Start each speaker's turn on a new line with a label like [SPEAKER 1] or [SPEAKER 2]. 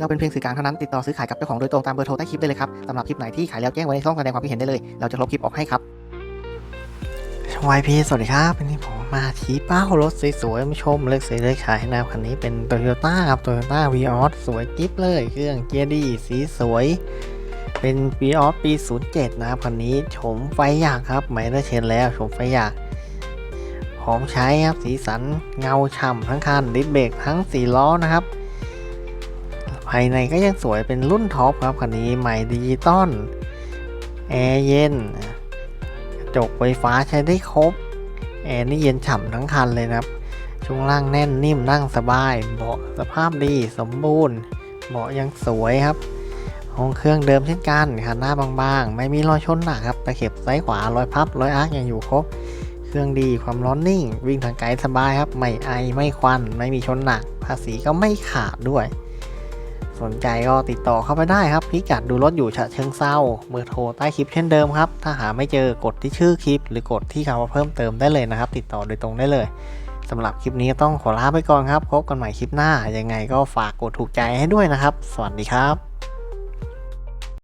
[SPEAKER 1] เราเป็นเพียงสื่อกลางเท่านั้นติดต่อซื้อขายกับเจ้าของโดยตรงตามเบอร์โทรใต้คลิปได้เลยครับสำหรับคลิปไหนที่ขายแล้วแจ้งไว้ในช่องแสดงความคิดเห็นได้เลย เราจะลบคลิปออกให้ครับวายพีสวัสดีครับวันนี้ผมมาชี้เป้ารถสวยๆมาชมเลือกซื้อเลือกขายนะคันนี้เป็นโตโยต้าครับโตโยต้าวีออสสวยกิ๊บเลย เครื่องเกียร์ดีสีสวย เป็นวีออสปี 07 นะครับคันนี้โฉมไฟอยากครับไม่ได้เชนแล้วโฉมไฟอยากหอมใช้ครับสีสันเงาฉ่ำทั้งคันดิสเบรกทั้ง4ล้อนะครับ ภายในก็ยังสวยเป็นรุ่นท็อปครับคันนี้ใหม่ดิจิตอลแอร์เย็นกระจกไฟฟ้าใช้ได้ครบ แอร์นี่เย็นฉ่ำทั้งคันเลยนะครับ ช่วงล่างแน่นนิ่มนั่งสบาย เบาะสภาพดีสมบูรณ์ เบาะยังสวยครับห้องเครื่องเดิมเช่นกันคันหน้าบางๆ ไม่มีรอยชนหนักครับตะเข็บซ้ายขวารอยพับรอยอาร์คยังอยู่ครบ เครื่องดีความร้อนนิ่ง วิ่งทางไกลสบายครับ ไม่ไอไม่ควัน ไม่มีชนหนัก ภาษีก็ไม่ขาดด้วย สนใจก็ติดต่อเข้าไปได้ครับ พิกัดดูรถอยู่ฉะเชิงเซาเบอร์โทรใต้คลิปเช่นเดิมครับ ถ้าหาไม่เจอกดที่ชื่อคลิป หรือกดที่คำว่าเพิ่มเติมได้เลยนะครับ ติดต่อโดยตรงได้เลยสำหรับคลิปนี้ต้องขอลาไปก่อนครับ พบกันใหม่คลิปหน้า ยังไงก็ฝากกดถูกใจให้ด้วยนะครับ สวัสดีครับ